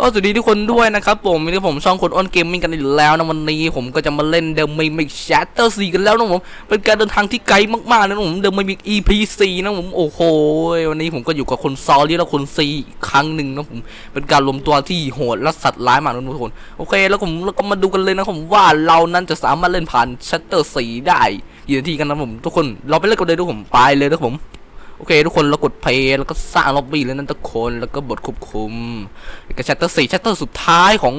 ก็สวัสดีทุกคนด้วยนะครับผมวันนี้ผมช่องคนอ้นเกมมิ่งกันอีกแล้วนะวันนี้ผมก็จะมาเล่นเด e ม m มิกแชตเตอร์สี่กันแล้วนะผมเป็นการเดินทางที่ไกลมากๆนะผมเด e ม m มิก EP สี่นะผมโอ้โหวันนี้ผมก็อยู่กับคนซอรี่และคนซีอีกครั้งหนึ่งนะผมเป็นการรวมตัวที่โหดและสัตว์ร้ายมากนะทุกคนโอเค แล้วผมแล้วก็มาดูกันเลยนะผมว่าเรานั้นจะสามารถเล่นผ่านชัตเตอร์สี่ได้กี่นทีกันนะผมทุกคนเราไปเล่นกันเลยทุกผมไปเลยนะผม โอเค ทุกคนเรากดเพย์แล้วก็สร้างล็อบบี้แล้วนั่นทุกคนแล้วก็บทควบคุมกับชัตเตอร์สี่ชัตเตอร์สุดท้ายของ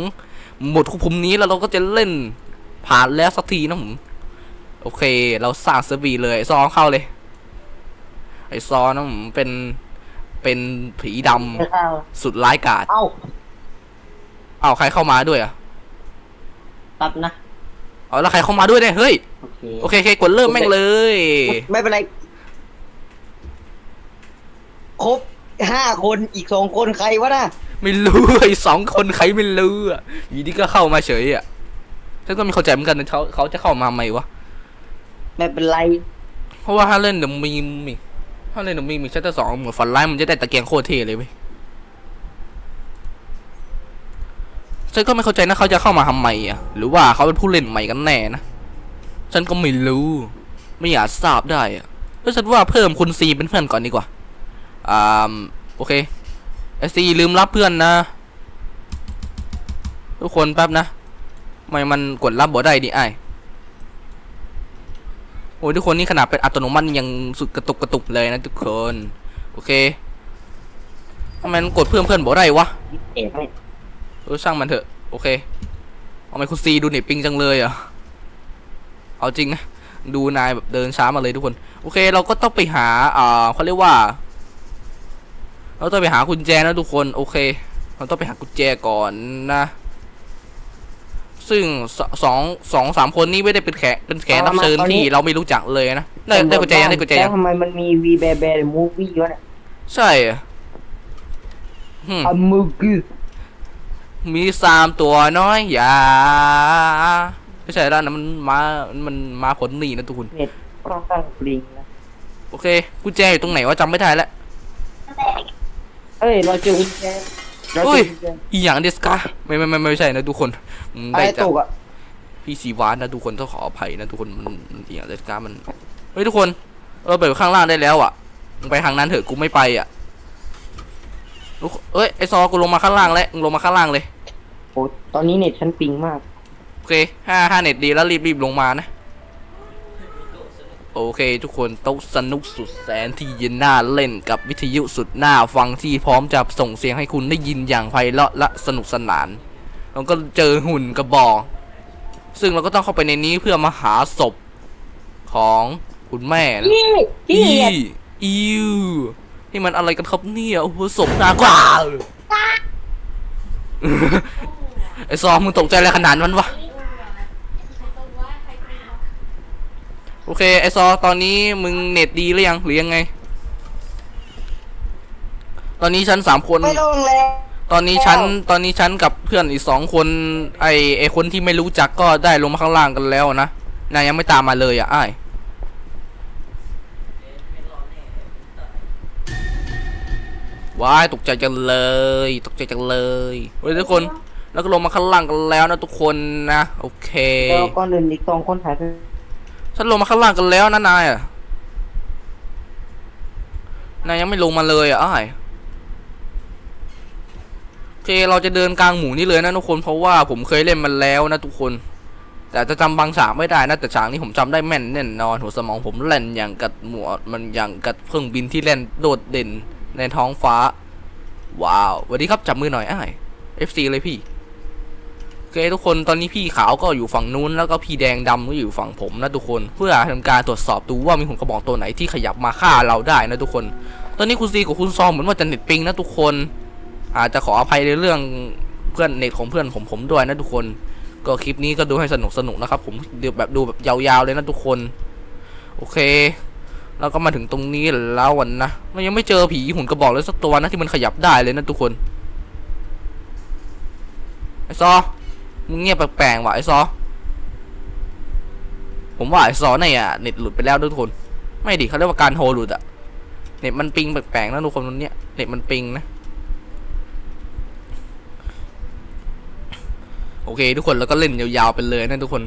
บทควบคุมนี้แล้วเราก็จะเล่นผ่านแล้วสักทีนะผมโอเค เราสร้างเซอร์บีเลยไอ้ซองเข้าเลย ไอซอนะผมเป็นเป็นผีดำไม่เข้าสุดร้ายกาจเอ้าอ้าวใครเข้ามาด้วยอะแป๊บนะอ๋อแล้วใครเข้ามาด้วยเนี่ยเฮ้ยโอเคโอเคโอเคกดเริ่มแม่งเลย ไม่เป็นไร ครบห้าคนอีกสองคนใครวะน่ะไม่รู้ไอ้สองคนใครไม่รู้อะอยู่ดีก็เข้ามาเฉยอะฉันก็ไม่เข้าใจเหมือนกันนะเขาเขาจะเข้ามาไหมวะไม่เป็นไร เพราะว่าถ้าเล่นเดอะมีมอีกถ้าเล่นเดอะมีมอีกชัตเตอร์สองเหมือนฟันไลท์มันจะได้ตะเกียงโคตรเท่เลยเว้ยฉันก็ไม่เข้าใจนะเขาจะเข้ามาทำไมอะ หรือว่าเขาเป็นผู้เล่นใหม่กันแน่นะฉันก็ไม่รู้ ไม่อยากทราบได้อะเพราะฉันว่าเพิ่มคุณซีเป็นเพื่อนก่อนดีกว่า อ่าโอเคไอซีลืมรับเพื่อนนะ ทุกคนแป๊บนะทำไมมันกดรับบ่ได้ดิไอโอ้ยทุกคนนี่ขนาดเป็นอัตโนมัติยังสุดกระตุกกระตุกเลยนะทุกคน โอเคทำไมมันกดเพิ่มเพื่อนบ่ได้วะเอ๊ะไม่เออช่างมันเถอะ โอเคเอาไมคุณซีดูเน็ตปิงจังเลยอะเอาจริงนะดูนายแบบเดินช้ามาเลยทุกคน โอเค เราก็ต้องไปหาอ่าเขาเรียกว่า เราต้องไปหากุญแจนะทุกคนโอเค เราต้องไปหากุญแจก่อนนะ ซึ่งสสองสองสามคนนี้ไม่ได้เป็นแขกเป็นแขกรับเชิญที่เราไม่รู้จักเลยนะได้ได้กุญแจยังได้กุญแจแล้ยัวงทำไมมันมีวีแบร์แบร์มูฟวี่วะเนี่ยใช่อะหืมอัมมูกือมีสามตัวน้อยอย่าไม่ใช่แล้วนะมันมามันมาผลหนีนะทุกคนเน็ตค่อนข้างปริงนะโอเคกุญแจอยู่ตรงไหนวะจำไม่ได้แล้ว เอ้ยเราเจอกุญแจเราเจอุ้ยอกุญแจอีหยังเดสกาไม่ไม่ไม่ไม่ใช่นะทุกคนอืมอะไรได้จากตกอะพี่สีวานนะทุกคนต้องขออภัยนะทุกคนมันมันอีหยังเดสกามันเฮ้ยทุกคนเออไปข้างล่างได้แล้วอะมึงไปทางนั้นเถอะกูไม่ไปอะลูกเอ้ยไอซอกูลงมาข้างล่างแล้วมึงลงมาข้างล่างเลย โอ้ตอนนี้เน็ตฉันปิงมาก โอเคห้าห้าเน็ตดีแล้วรีบรีบลงมานะ โอเคทุกคนโต๊ะสนุกสุดแสนที่เย็นหน้าเล่นกับวิทยุสุดหน้าฟังที่พร้อมจะส่งเสียงให้คุณได้ยินอย่างไพเราะและสนุกสนาน เราก็เจอหุ่นกระบอกซึ่งเราก็ต้องเข้าไปในนี้เพื่อมาหาศพของคุณแม่นะนี่อีนี่อิวนี่มันอะไรกันครับเนี่ยโอ้โหศพหนากว่าไอซอมมึงตกใจอะไรขนาดนั้นวะ โอเคไอซอตอนนี้มึงเน็ตดีหรือยังหรือยังไง ตอนนี้ฉันสามคน ไม่ลงแล้วตอนนี้ฉันตอนนี้ฉันกับเพื่อนอีกสองคน ไอไอคนที่ไม่รู้จักก็ได้ลงมาข้างล่างกันแล้วนะนายยังไม่ตามมาเลยอะอ้ายว้ายตกใจจังเลย ตกใจจังเลยเฮ้ยทุกคนแล้วก็ลงมาข้างล่างกันแล้วนะทุกคนนะ โอเคแล้วก่อนอื่นอีกสองคนหายไป ฉันลงมาข้างล่างกันแล้วนะนายอะนายยังไม่ลงมาเลยอะอ้ายโอเคเราจะเดินกลางหมู่นี่เลยนะทุกคนเพราะว่าผมเคยเล่นมันแล้วนะทุกคน แต่จะจำบางฉากไม่ได้นะแต่ฉากนี้ผมจำได้แม่นแน่นอนหัวสมองผมแล่นอย่างกับหมวดมันอย่างกับเครื่องบินที่เล่นโดดเด่นในท้องฟ้า ว้าวสวัสดีครับจับมือหน่อยอ้าย FC เลยพี่ โอเคทุกคนตอนนี้พี่ขาวก็อยู่ฝั่งนู้นแล้วก็พี่แดงดำก็อยู่ฝั่งผมนะทุกคน เพื่อทำการตรวจสอบดูว่ามีหุ่นกระบอกตัวไหนที่ขยับมาฆ่าเราได้นะทุกคน ตอนนี้คุณซีกับคุณซอมเหมือนว่าจะเน็ตปิงนะทุกคน อาจจะขออภัยในเรื่องเพื่อนเน็ตของเพื่อนผมผมด้วยนะทุกคน ก็คลิปนี้ก็ดูให้สนุกสนุกนะครับผมดูแบบดูแบบยาวๆเลยนะทุกคน โอเค แล้วก็มาถึงตรงนี้แล้ววันนะเรายังไม่เจอผีหุ่นกระบอกเลยสักตัวนะที่มันขยับได้เลยนะทุกคนไอซอ มึงเงียบแปลกๆว่ะไอ้ซอ ผมว่าไอ้ซอเนี่ยเน็ตหลุดไปแล้วทุกคน ไม่ดิเขาเรียกว่าการโฮหลุดอะเน็ตมันปิงแปลกๆนะทุกคนวันเนี้ยเน็ตมันปิงนะโอโอเค ทุกคนแล้วก็เล่นยาวๆไปเลยนะทุกคน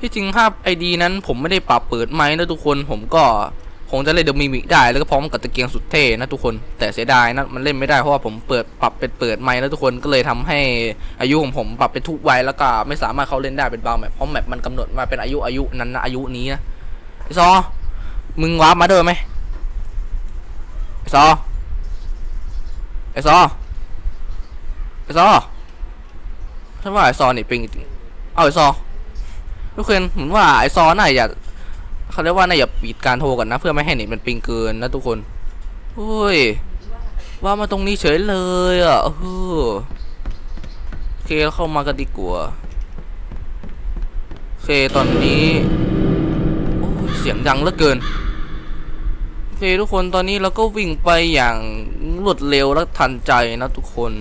ที่จริงภาพไอดีนั้นผมไม่ได้ปรับเปิดไม้นะทุกคนผมก็ คงจะเล่นเดอะมิมิกได้แล้วก็พร้อมกับตะเกียงสุดเท่นะทุกคนแต่เสียดายนะมันเล่นไม่ได้เพราะว่าผมเปิดปรับเป็นเปิดไม้แล้วทุกคนก็เลยทำให้อายุของผมปรับเป็นทุกวัยแล้วก็ไม่สามารถเข้าเล่นได้เป็นบางแบบเพราะแมปมันกำหนดมาเป็นอายุอายุนั้นนะอายุนี้นะไอซอมึงวาร์ปมาด้วยไหมไอซอไอซอไอซอฉันว่าไอซอนี่เป็นจริงเอาไอซอทุกคนเหมือนว่าไอซอน่าอย่า เขาเรียกว่าน่าอย่าปิดการโทรกันนะ เพื่อไม่ให้เน็ตมันปิงเกินนะทุกคนเฮ้ยว่ามาตรงนี้เฉยเลยอะเออโอเคเข้ามากันดีกว่าโอเคตอนนี้โอ้เสียงดังเหลือเกินโอเคทุกคนตอนนี้เราก็วิ่งไปอย่างรวดเร็วและทันใจนะทุกคน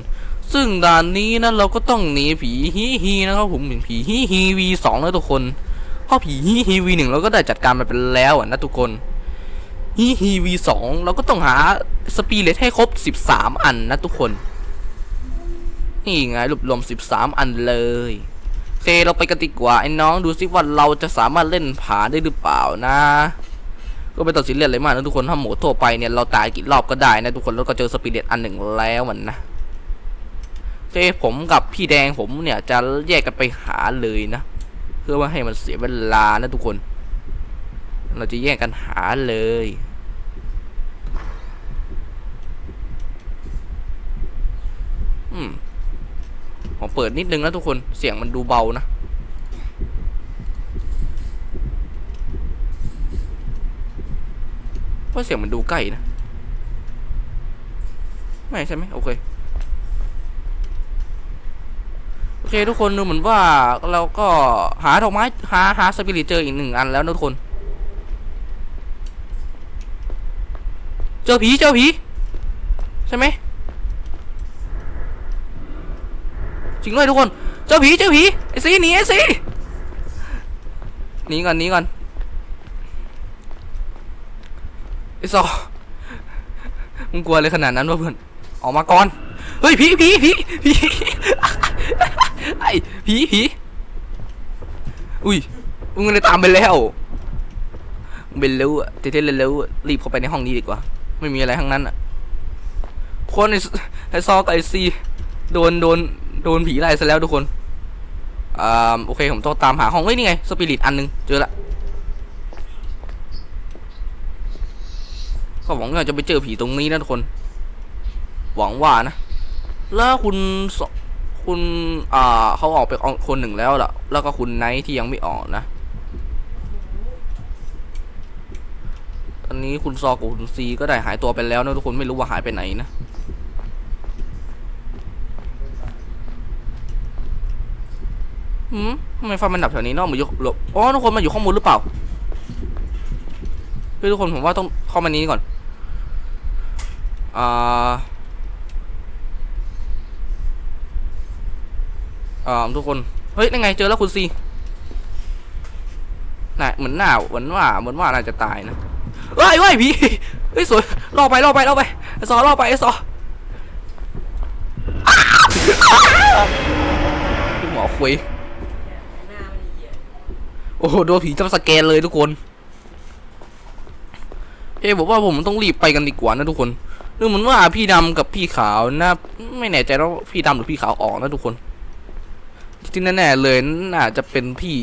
ซึ่งด่านนี้นะเราก็ต้องหนีผีฮีฮีนะครับผมเป็นผีฮีฮีวีสองนะทุกคน เพราะผีฮีฮีวีหนึ่งเราก็ได้จัดการมันไปแล้วอะนะทุกคนฮีฮีวีสองเราก็ต้องหาสปีเลตให้ครบสิบสามอันนะทุกคน นี่ไงรวบรวมสิบสามอันเลยโอเคเราไปกันดีกว่าไอ้น้องดูซิว่าเราจะสามารถเล่นผาได้หรือเปล่านะ ก็ไม่ต้องซีเรียสเลยมากนะทุกคนถ้าหมูทั่วไปเนี่ยเราตายกี่รอบก็ได้นะทุกคนแล้วก็เจอสปีเลตอันหนึ่งแล้วมันนะโอเคผมกับพี่แดงผมเนี่ยจะแยกกันไปหาเลยนะ เพื่อว่าให้มันเสียเวลานะทุกคน เราจะแยกกันหาเลย อืมผมเปิดนิดนึงนะทุกคน เสียงมันดูเบานะเพราะเสียงมันดูใกล้นะ ไม่ใช่ไหมโอเค โอ เคทุกคนดูเหมือนว่าเราก็หาดอกไม้หาหาสปิริตเจออีกหนึ่งอันแล้วนะทุกคน เจอผีเจอผี ใช่ไหมจริงด้วยทุกคน เจอผีเจอผีไอซีหนีไอซีหนีก่อนหนีก่อนไอซอมึงกลัวอะไรขนาดนั้นวะเพื่อนออกมาก่อน เฮ้ยผีผีผีผี ผีผีอุ้ยมึงเลยตามไปแล้วมึงเป็นเร็วอะเท่ๆเร็วๆรีบเข้าไปในห้องนี้ดีกว่า ไม่มีอะไรทั้งนั้นอะคนไอ้ซไอ้ซอกไอซีโดนโดนโดนผีไล่ซะแล้วทุกคนอ่าโอเคผมต้องตามหาห้องเฮ้ยนี่ไงสปิริตอันหนึงเจอละก็หวังว่าจะไปเจอผีตรงนี้นะทุกคน หวังว่านะ แล้วคุณส คุณอ่าเขาออกไปคนหนึ่งแล้วล่ะ แล้วก็คุณไนท์ที่ยังไม่ออกนะ ตอนนี้คุณซอกับคุณซีก็ได้หายตัวไปแล้วนะทุกคนไม่รู้ว่าหายไปไหนนะหืมทำไมไฟมันดับแถวนี้เนอกมาอยู่หลบอ๋อทุกคนมาอยู่ข้างบนหรือเปล่าเฮ้ยทุกคนผมว่าต้องเข้ามานี้ก่อน อ่า อ่าทุกคน เฮ้ย นั่นไง เจอแล้วคุณซีน่ะเหมือนหน้าเหมือนว่า เหมือนว่าน่าจะตายนะเฮ้ยเฮ้ยพี่เฮ้ยสวยล่อไปล่อไปล่อไปไอซอล่อไปไอซออ้หมอคุยโอ้โหโดนผีจับสแกนเลยทุกคนเฮ้ยบอกว่าผมต้องรีบไปกันดีกว่านะทุกคนดูเหมือนว่าพี่ดำกับพี่ขาวนะ ไม่แน่ใจว่าพี่ดำหรือพี่ขาวออกนะทุกคน ที่แน่ๆเลยน่าจะเป็นพี่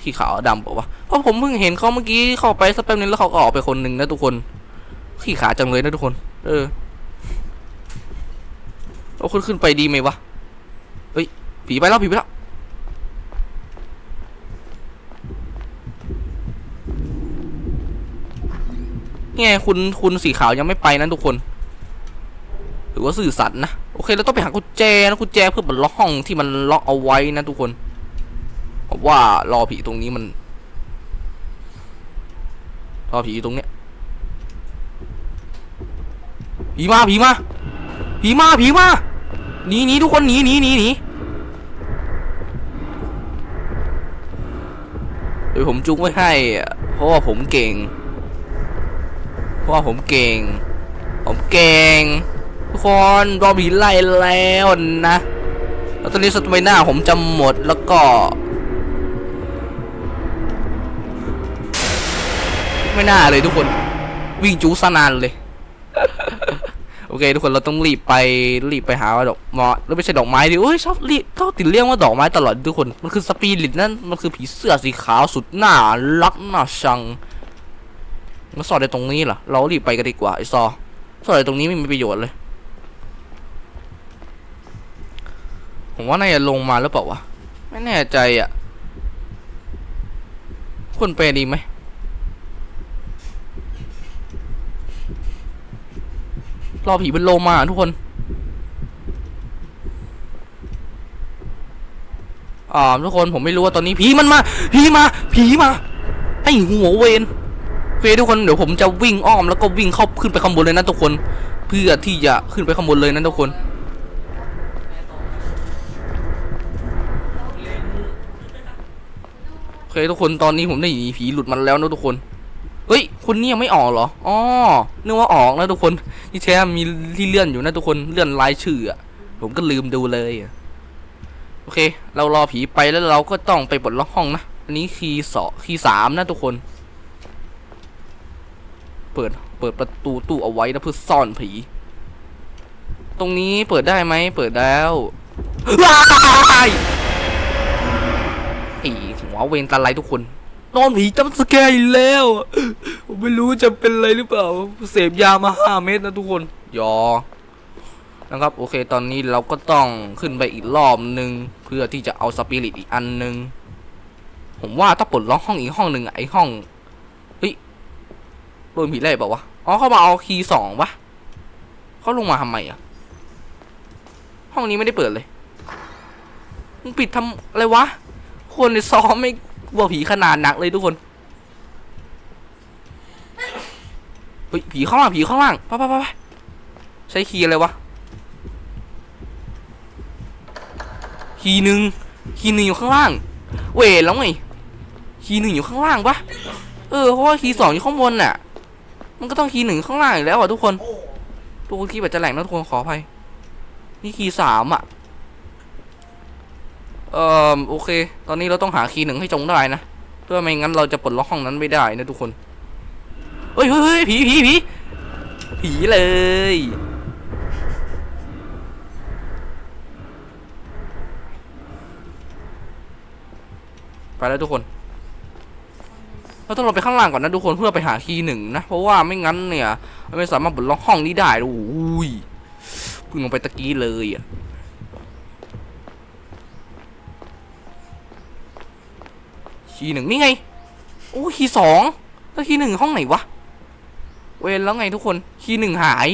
พี่ขาวดำเปล่าวะเพราะผมเพิ่งเห็นเขาเมื่อกี้เข้าไปสักแป๊บนึงแล้วเขาก็ออกไปคนหนึ่งนะทุกคนขี้ขาจังเลยนะทุกคน เออเราขึ้นขึ้นไปดีไหมวะเฮ้ยผีไปแล้วผีไปแล้วนี่ไงคุณคุณสีขาวยังไม่ไปนะทุกคน รือว่าสื่อสัตย์นะโอเคเราต้องไปหากุญแจนะกุญแจเพื่อเปิดล็อกห้องที่มันล็อกเอาไว้นะทุกคนผมว่ารอผีตรงนี้มันรอผีตรงเนี้ยผีมาผีมาผีมาผีมาหนีหนีทุกคนหนีหนีหนีหนีเดี๋ยวผมจุกไว้ให้ เพราะว่าผมเก่ง เพราะว่าผมเก่ง ผมเก่ง ทุกคนรอบผีไล่แล้วนะ แล้วตอนนี้สตมิน่าผมจะหมดแล้วก็ไม่น่าเลยทุกคนวิ่งจูสนานเลย โอเค ทุกคนเราต้องรีบไปรีบไปหาดอกไมอแล้วไม่ใช่ดอกไม้ดิโอ้ยชอบรีบชอบติดเรียกว่าดอกไม้ตลอดทุกคน มันคือสปิริตนั่นมันคือผีเสื้อสีขาวสุดหน่ารักหน่าชังมาสอดในตรงนี้เหรอเรารีบไปกันดีกว่าไอซอสอดในตรงนี้ไม่มีประโยชน์เลย ผมว่าน่าจะลงมาหรือเปล่าวะ ไม่แน่ใจอะควรไปดีไหม รอผีเป็นโลมาทุกคน อ่าทุกคนผมไม่รู้ว่าตอนนี้ผีมันมา ผีมา ผีมาไอ้หัวเวนเคทุกคนเดี๋ยวผมจะวิ่งอ้อมแล้วก็วิ่งเข้าขึ้นไปข้างบนเลยนะทุกคน เพื่อที่จะขึ้นไปข้างบนเลยนะทุกคน โอ เคทุกคนตอนนี้ผมได้หนีผีหลุดมาแล้วนะทุกคน เฮ้ยคนนี้ยังไม่ออกเหรออ๋อนึกว่าออกนะทุกคนที่แท้มีที่เลื่อนอยู่นะทุกคนเลื่อนรายชื่ออะผมก็ลืมดูเลยโอเค เรารอผีไปแล้วเราก็ต้องไปปลดล็อกห้องนะอันนี้คีย์สองคีย์สามนะทุกคน เปิดเปิดประตูตู้เอาไว้นะเพื่อซ่อนผี ตรงนี้เปิดได้ไหมเปิดแล้วว้ายไอ้ วเวนตาไลทุกคน นอนผีจำสแกอีกแล้ว ผมไม่รู้จะเป็นอะไรหรือเปล่า เสพยามาห้าเม็ดนะทุกคนยอนะครับ โอเค ตอนนี้เราก็ต้องขึ้นไปอีกรอบหนึ่งเพื่อที่จะเอาสปิริตอีกอันหนึ่งผมว่าถ้าปลดล็อกห้องอีกห้องหนึ่งไอห้องเฮ้ยโดนผีไล่เปล่าวะอ๋อเขามาเอาคีย์สองปะเขาลงมาทำไมอะห้องนี้ไม่ได้เปิดเลยมึงปิดทำอะไรวะ คนในซ้อมไม่กลัวผีขนาดหนักเลยทุกคนเฮ้ยผีข้างล่างผีข้างล่างไปไปไปไปใช้คีย์อะไรวะคีย์หนึ่งคีย์หนึ่งอยู่ข้างล่าง เวทแล้วไงคีย์หนึ่งอยู่ข้างล่างปะเออเพราะว่าคีย์สองอยู่ข้างบนน่ะ มันก็ต้องคีย์หนึ่งข้างล่างอยู่แล้วอะทุกคนทุกคนคีย์แบบจะแหลงนะทุกคนขออภัยนี่คีย์สามอะ เอ่อโอเค ตอนนี้เราต้องหาคีย์หนึ่งให้จงได้นะเพื่อไม่งั้นเราจะปลดล็อกห้องนั้นไม่ได้นะทุกคนเฮ้ยเฮ้ยเฮ้ยผีผีผีผีเลยไปแล้วทุกคน เราต้องลงไปข้างล่างก่อนนะทุกคนเพื่อไปหาคีย์หนึ่งนะ เพราะว่าไม่งั้นเนี่ยไม่สามารถปลดล็อกห้องนี้ได้โอ้ยพิ่งลงไปตะกี้เลยอะ คีย์หนึ่งนี่ไง โอ้คีย์สองแล้วคีย์หนึ่งห้องไหนวะ เวนแล้วไงทุกคน คีย์หนึ่งหาย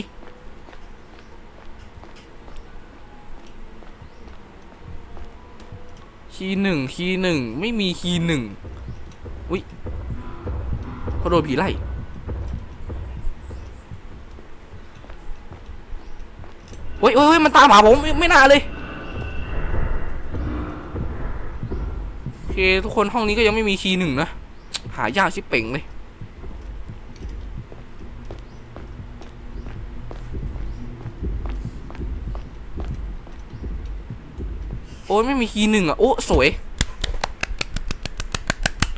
คีย์หนึ่งคีย์หนึ่งไม่มีคีย์หนึ่งอุ้ยพอโดนผีไล่เฮ้ยเฮ้ยมันตามหาผมไม่ไม่น่าเลย โอ เคทุกคนห้องนี้ก็ยังไม่มีคีย์หนึ่งนะ หายากชิบเป่งเลยโอ้ยไม่มีคีย์หนึ่งอะ โอ้สวย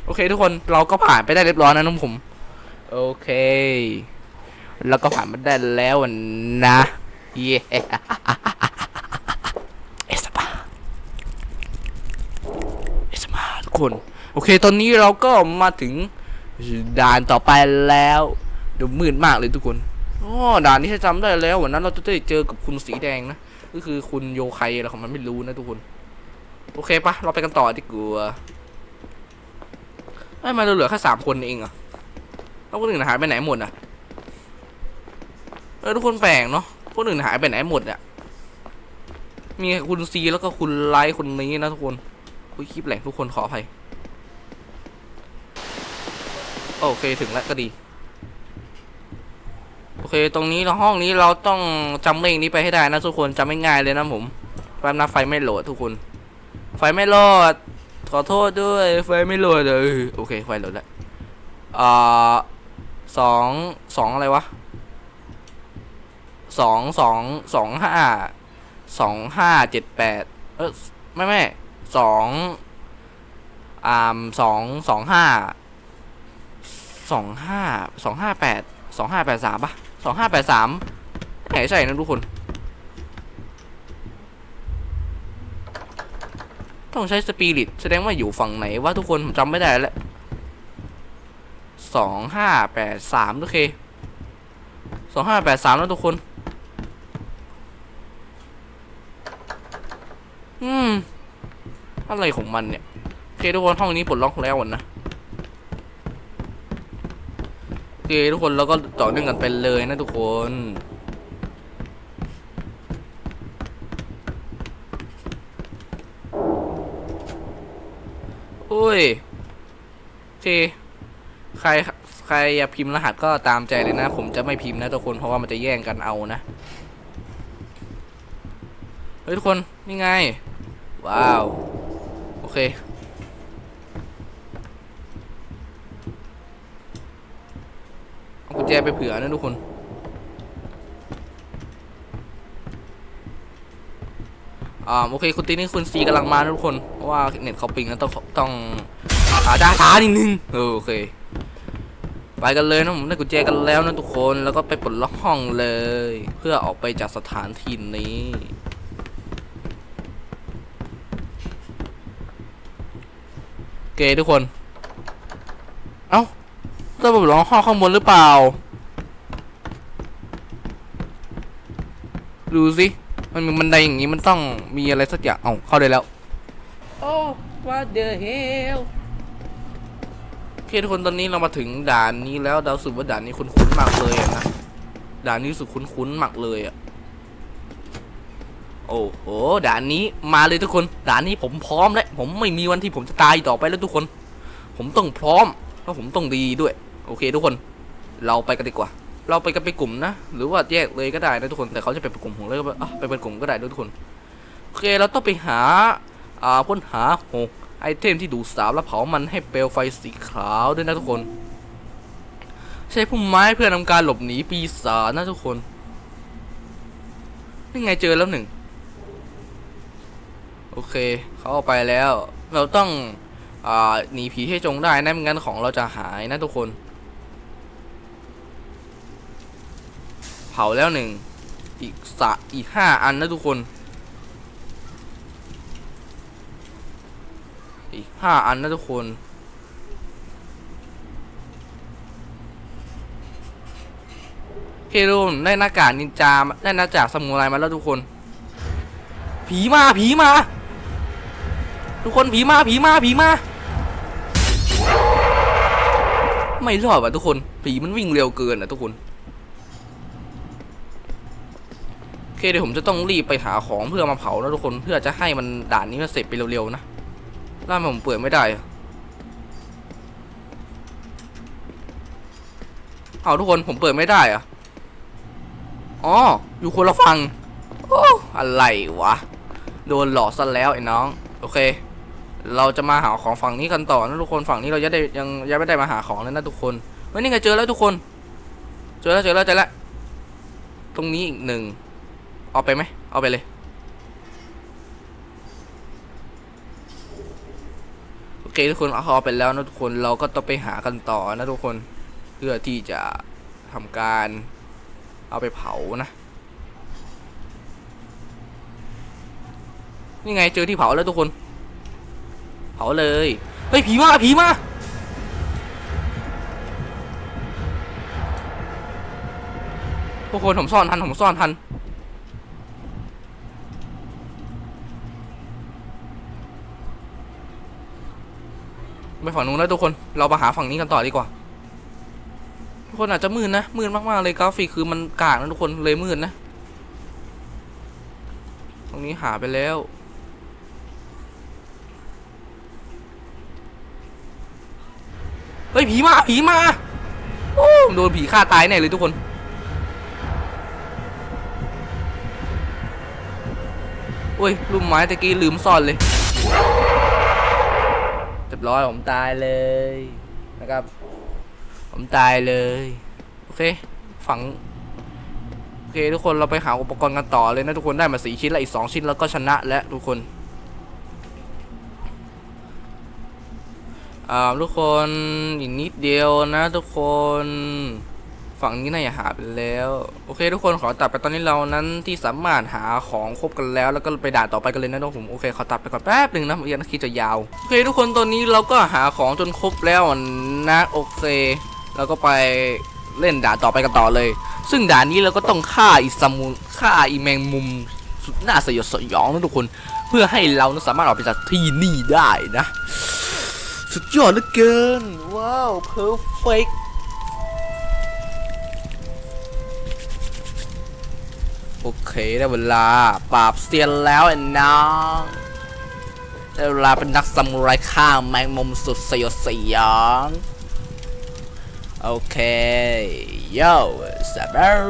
โอเคทุกคนเราก็ผ่านไปได้เรียบร้อยนะน้องผม โอเค แล้วก็ผ่านมาได้แล้วนะ เย้เอสปา เอสมาทุก คน โอเค ตอนนี้เราก็มาถึงด่านต่อไปแล้วเดี๋ยวมืดมากเลยทุกคนอ๋อด่านนี้ถ้าจำได้แล้ววันนั้นเราจะได้เจอกับคุณสีแดงนะก็คือคุณโยไคอะไรของมันไม่รู้นะทุกคน โอเคปะเราไปกันต่อดีกว่าไอ้มาเราเหลือแค่สามคนเองเหรอะแล้วคนอื่นหายไปไหนหมดอะเออทุกคนแปลกเนาะคนอื่นหายไปไหนหมดอะมีค่คุณซีแล้วก็คุณไลท์คนนี้นะทุกคน อุ้ยคลิปแหลกทุกคนขออภัยโอเคถึงแล้วก็ดี โอเคตรงนี้ห้องนี้เราต้องจำเลขนี้ไปให้ได้นะทุกคนจำไม่ง่ายเลยนะผมแป๊บนะไฟไม่โหลดทุกคน ไฟไม่โหลดขอโทษด้วยไฟไม่โหลดเลยโอเคไฟโหลดแล้วอ่าสองสองอะไรวะสองสองสองห้าสองห้าเจ็ดแปดเออไม่ไม่ สองอ่าสองสองห้าสองห้าสองห้าแปดสองห้าแปดสามปะสองห้าแปดสามไหนใช่นะทุกคน ต้องใช้สปิริตแสดงว่าอยู่ฝั่งไหนว่าทุกคนผมจำไม่ได้แล้วสองห้าแปดสามโอเคสองห้าแปดสามแล้วทุกคน อืม อะไรของมันเนี่ยโอเคทุกคนห้องนี้ปลดล็อกแล้วนะโอเคทุกคนเราก็ต่อเนื่องกันไปเลยนะทุกคนโอ้ยโอเคใครใครอยากพิมพ์รหัสก็ตามใจเลยนะ ผมจะไม่พิมพ์นะทุกคนเพราะว่ามันจะแย่งกันเอานะเฮ้ยทุกคนนี่ไง ว้าว อเคเอากุญแจไปเผื่อนะทุกคนอ่าโอเคคุณตีนี่คุณซีกำลังมาทุกคนเพราะว่าเน็ตเขาปิงนะต้องต้องอาจ้าช้านิดนึงเออโอเค ไปกันเลยนะผมได้กุญแจกันแล้วนะทุกคนแล้วก็ไปปลดล็อกห้องเลย เพื่อออกไปจากสถานที่นี้ โอ เคทุกคน เอ้าต้องไปปลดล็อกห้องข้างบนหรือเปล่า ดูสิ มันมีบันไดอย่างนี้มันต้องมีอะไรสักอย่าง เอาเข้าได้แล้ว โอ้ what the hell โอเคทุกคนตอนนี้เรามาถึงด่านนี้แล้วเราสึกว่าด่านนี้คุ้นๆมากเลยอะนะ ด่านนี้รู้สึกคุ้นๆมากเลยอะ โอ้โหด่านนี้มาเลยทุกคนด่านนี้ผมพร้อมแล้วผมไม่มีวันที่ผมจะตายต่อไปแล้วทุกคน ผมต้องพร้อมแล้วผมต้องดีด้วย โอเคทุกคน เราไปกันดีกว่า เราไปกันเป็นกลุ่มนะ หรือว่าแยกเลยก็ได้นะทุกคนแต่เขาจะเป็นกลุ่มของเลยก็อะไปเป็นกลุ่มก็ได้ด้วยทุกคนโอเคเราต้องไปหาอ่าค้นหาหกไอเทมที่ดูดสาวและเผามันให้เปลวไฟสีขาวด้วยนะทุกคน ใช้พุ่มไม้เพื่อนำการหลบหนีปีศาจนะทุกคนนี่ไงเจอแล้วหนึ่ง โอเคเขาเอาไปแล้ว เราต้องอหนีผีให้จงได้นะไม่งั้นของเราจะหายนะทุกคน เผาแล้วหนึ่งอีกสะอีกห้าอันนะทุกคน อีกห้าอันนะทุกคนเคโรมได้หน้ากากนินจาได้หน้ากากสมุไรมาแล้วทุกคน ผีมาผีมา ทุกคนผีมาผีมาผีมาไม่รอดว่ะทุกคนผีมันวิ่งเร็วเกินอะทุกคนโอเคเดี๋ยวผมจะต้องรีบไปหาของเพื่อมาเผานะทุกคนเพื่อจะให้มันด่านนี้มันเสร็จไปเร็วๆนะล่ามผมเปิดไม่ได้อะเอาทุกคนผมเปิดไม่ได้อะอ๋ออยู่คนละฝั่งโอ้อะไรวะ โดนหลอกซะแล้วไอ้น้อง โอเค เราจะมาหาของฝั่งนี้กันต่อนะทุกคนฝั่งนี้เราจะได้ยังยังไม่ได้มาหาของเลยนะทุกคนเฮ้ยนี่ไงเจอแล้วทุกคน เจอแล้วเจอแล้วเจอแล้วตรงนี้อีกหนึ่งเอาไปไหมเอาไปเลยโอเคทุกคนเอาไปแล้วนะทุกคนเราก็ต้องไปหากันต่อนะทุกคนเพื่อที่จะทำการเอาไปเผานะนี่ไงเจอที่เผาแล้วทุกคน เผาเลยเฮ้ยผีมาผีมาทุกคนผมซ่อนทันผมซ่อนทันไปฝั่งนู้นแล้วทุกคนเรามาหาฝั่งนี้กันต่อดีกว่า ทุกคนอาจจะมืดนนะมืดมากๆเลยกราฟิกคือมันกากนะทุกคนเลยมืดนะตรงนี้หาไปแล้ว ฮ้ยผีมาผีมาโอ้โดนผีฆ่าตายแน่เลยทุกคนโอ้ยลุ่มไม้ตะกี้ลืมซ่อนเลยเรียบร้อยผมตายเลยนะครับ ผมตายเลยโอเคฝังโอเคทุกคนเราไปหาอุปกรณ์กันต่อเลยนะทุกคนได้มาสี่ชิ้นล้วอีกสองชิ้นแล้วก็ชนะแล้วทุกคน อ่าทุกคนอีกนิดเดียวนะทุกคนฝั่งนี้น่าจะหาไปแล้ว โอเค ทุกคนขอตัดไปตอนนี้เรานั้นที่สามารถหาของครบกันแล้ว แล้วก็ไปด่าต่อไปกันเลยนะทุกคนโอเคขอตัดไปก่อนแป๊บหนึ่งนะเมื่อกี้นะคิดจะยาวโอเค ทุกคนตอนนี้เราก็หาของจนครบแล้วนะโอเคเราก็ไปเล่นด่าต่อไปกันต่อเลย ซึ่งด่านนี้เราก็ต้องฆ่าอีสมุนฆ่าอีแมงมุมสุดน่าสยดสยองนะทุกคน เพื่อให้เรานั้นสามารถออกไปจากที่นี่ได้นะ สุดยอดเหลือเกิน ว้าว เพอร์เฟกโอเค ได้เวลา ปราบเซียนแล้วไอ้น้องได้เวลาเป็นนักซามูไรฆ่าแมงมุมสุดสยดสยองโอเคโย่สับเบล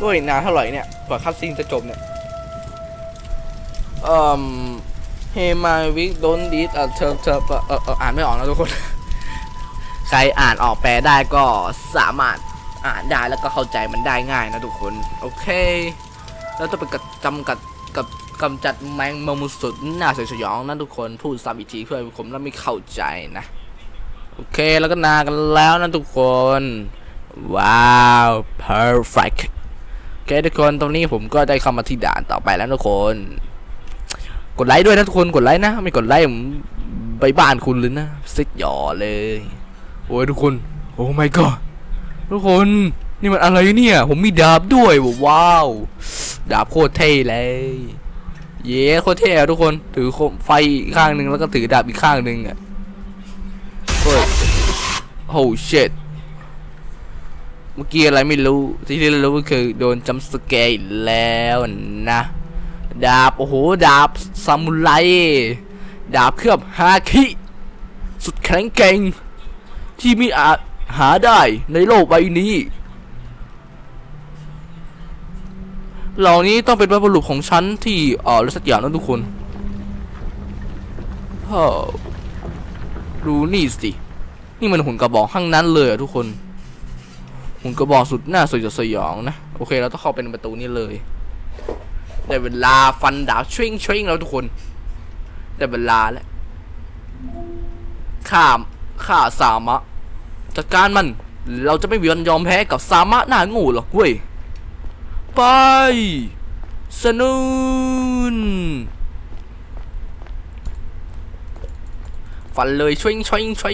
ด้วยนานเท่าไหร่เนี่ย กว่าคัดซีนจะจบเนี่ย เอ่อ Hey my week don't need a term term เออเออเอออ่านไม่ออกนะทุกคน ใครอ่านออกแปลได้ก็สามารถอ่านได้แล้วก็เข้าใจมันได้ง่ายนะทุกคน โอเค แล้วต้องไปกระจำกัดกับกำจัดแมงมุมสุดน่าสยสยองนะทุกคนพูดซ้ำอีกทีเพื่อผมแล้วไม่เข้าใจนะ โอเคแล้วก็นากันแล้วนะทุกคน ว้าว perfect โอเคทุกคนตรงนี้ผมก็ได้เข้ามาที่ด่านต่อไปแล้วทุกคน กดไลค์ด้วยนะทุกคนกดไลค์นะไม่กดไลค์ผมไปบ้านคุณเลยนะซิกหยอเลย โอ้ยทุกคน โอ้ my god ทุกคนนี่มันอะไรเนี่ย ผมมีดาบด้วยว้าว ดาบโคตรเท่เลย เย้โคตรเท่ทุกคน ถือไฟอีกข้างหนึ่งแล้วก็ถือดาบอีกข้างหนึ่งอะโอ้ยโอ้ shit เมื่อกี้อะไรไม่รู้ ที่ที่รู้ก็คือโดนจัมสแกร์แล้วนะ ดาบ โอ้โห ดาบซามูไรดาบเคลือบฮาคิ สุดแข็งแกร่งที่ม่อาจหาได้ในโลกใบนี้ เหล่านี้ต้องเป็นบรรพบุรุษของฉันที่อ่ออะสักอย่างนะทุกคนเฮ้อดูนี่สิ นี่มันหุ่นกระบอกข้างนั้นเลยอะทุกคน หุ่นกระบอกสุดน่าสยดสยองนะ โอเคเราต้องเข้าไปในประตูนี้เลย ได้เวลาฟันดาบชิงชิงแล้วทุกคน ได้เวลาแล้วข้ามข้าสามะจัดการมัน เราจะไม่มีวันยอมแพ้กับสามะหน้างูหรอกเว้ย ไปสนุนฟันเลยชิงชิงชิง